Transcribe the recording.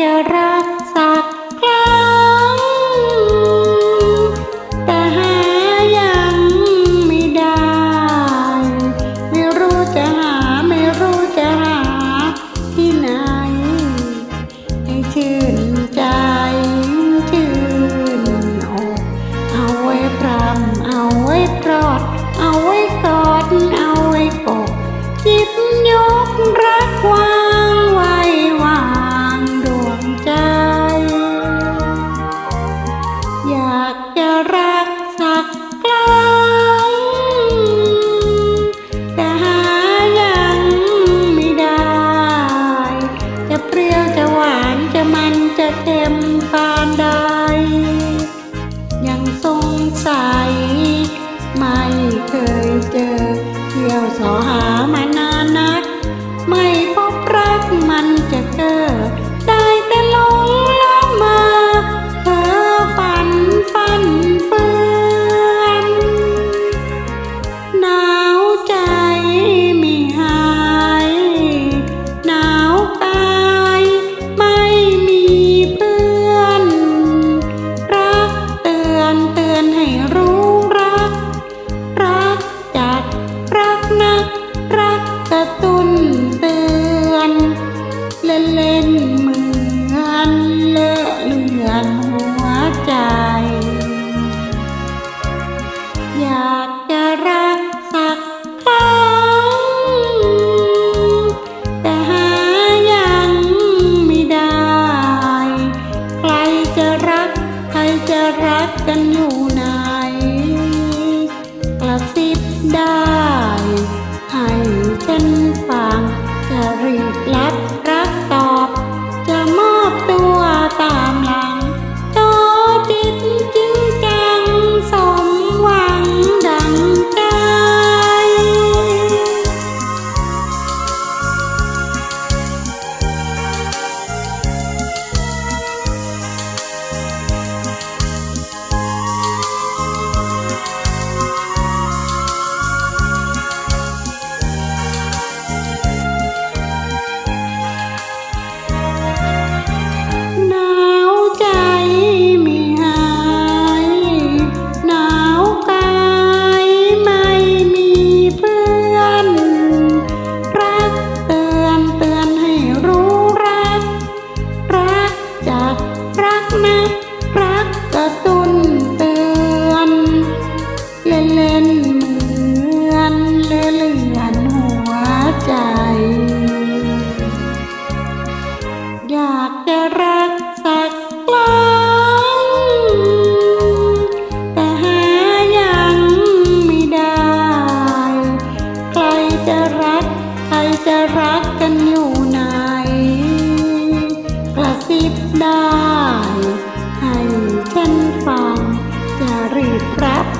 จะรักสัก I. เล่นเหมือนเลอะเลือนหัวใจ อยาก รัก